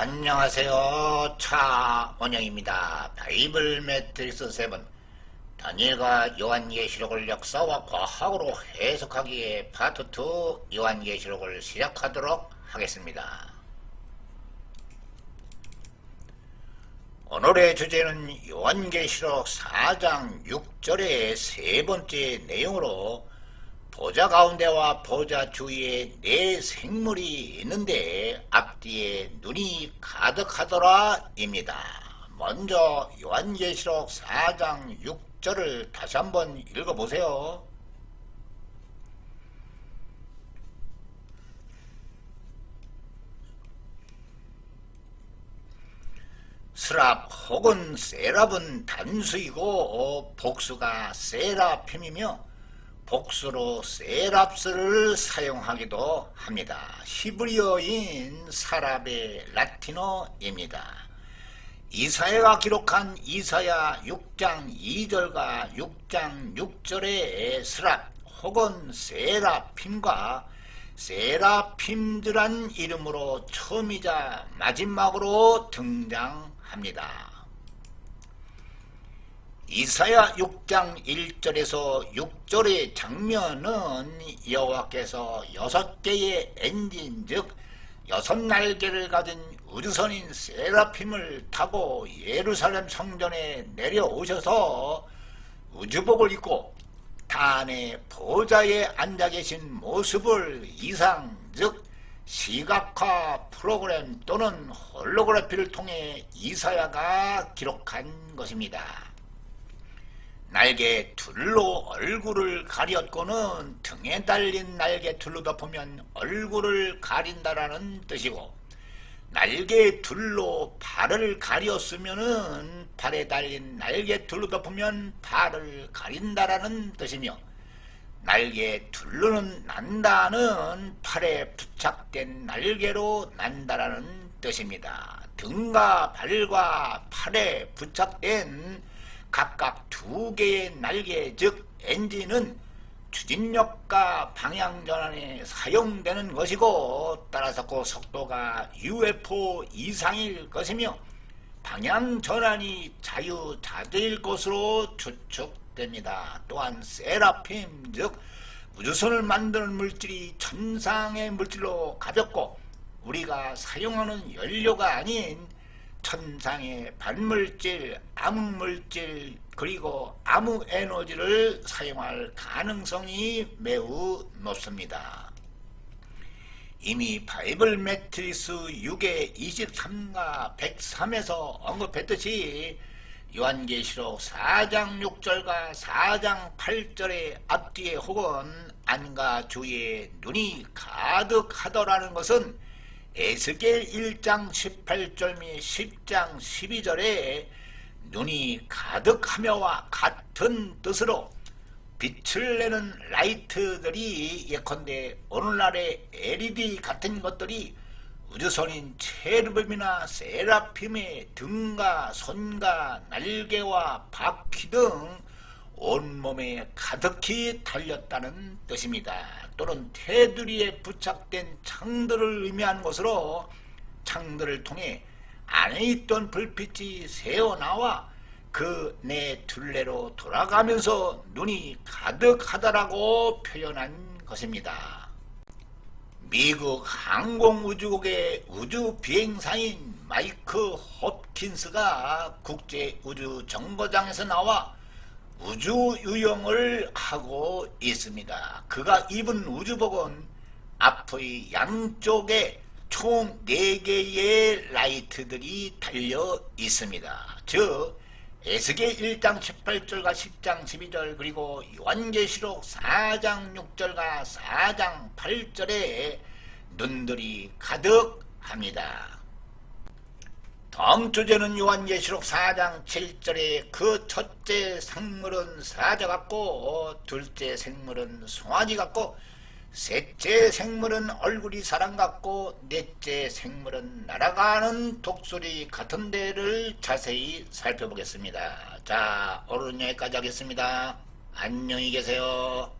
안녕하세요. 차원영입니다. 바이블 매트리스 7 다니엘과 요한계시록을 역사와 과학으로 해석하기에 파트 2 요한계시록을 시작하도록 하겠습니다. 오늘의 주제는 요한계시록 4장 6절의 세 번째 내용으로 보좌 가운데와 보좌 주위에 네 생물이 있는데 앞뒤에 눈이 가득하더라 입니다. 먼저 요한계시록 4장 6절을 다시 한번 읽어보세요. 스랍 혹은 세랍은 단수이고 복수가 세라핌이며 복수로 세랍스를 사용하기도 합니다. 히브리어인 사랍의 라틴어입니다. 이사야가 기록한 이사야 6장 2절과 6장 6절의 스랍 혹은 세라핌과 세라핌들한 이름으로 처음이자 마지막으로 등장합니다. 이사야 6장 1절에서 6절의 장면은 여호와께서 여섯 개의 엔진 즉 여섯 날개를 가진 우주선인 세라핌을 타고 예루살렘 성전에 내려오셔서 우주복을 입고 단의 보좌에 앉아 계신 모습을 이상 즉 시각화 프로그램 또는 홀로그래피를 통해 이사야가 기록한 것입니다. 날개 둘로 얼굴을 가렸고는 등에 달린 날개 둘로 덮으면 얼굴을 가린다라는 뜻이고 날개 둘로 발을 가렸으면은 발에 달린 날개 둘로 덮으면 발을 가린다라는 뜻이며 날개 둘로는 난다는 팔에 부착된 날개로 난다라는 뜻입니다. 등과 발과 팔에 부착된 각각 두 개의 날개 즉 엔진은 추진력과 방향 전환에 사용되는 것이고 따라서 그 속도가 UFO 이상일 것이며 방향 전환이 자유자재일 것으로 추측됩니다. 또한 세라핌 즉 우주선을 만드는 물질이 천상의 물질로 가볍고 우리가 사용하는 연료가 아닌 천상의 반물질, 암물질 그리고 암흑 에너지를 사용할 가능성이 매우 높습니다. 이미 바이블 매트리스 6의 23과 103에서 언급했듯이 요한계시록 4장 6절과 4장 8절의 앞뒤에 혹은 안과 주위에 눈이 가득하더라는 것은 에스겔 1장 18절 및 10장 12절에 눈이 가득하며와 같은 뜻으로 빛을 내는 라이트들이 예컨대 오늘날의 LED 같은 것들이 우주선인 체르빔이나 세라핌의 등과 손과 날개와 바퀴 등 온몸에 가득히 달렸다는 뜻입니다. 또는 테두리에 부착된 창들을 의미하는 것으로 창들을 통해 안에 있던 불빛이 새어나와 그 내 둘레로 돌아가면서 눈이 가득하다라고 표현한 것입니다. 미국 항공우주국의 우주비행사인 마이크 홉킨스가 국제우주정거장에서 나와 우주 유영을 하고 있습니다. 그가 입은 우주복은 앞의 양쪽에 총 4개의 라이트들이 달려 있습니다. 즉 에스겔 1장 18절과 10장 12절 그리고 요한계시록 4장 6절과 4장 8절에 눈들이 가득합니다. 다음 주제는 요한계시록 4장 7절에 그 첫째 생물은 사자 같고 둘째 생물은 송아지 같고 셋째 생물은 얼굴이 사람 같고 넷째 생물은 날아가는 독수리 같은 데를 자세히 살펴보겠습니다. 자 오늘 여기까지 하겠습니다. 안녕히 계세요.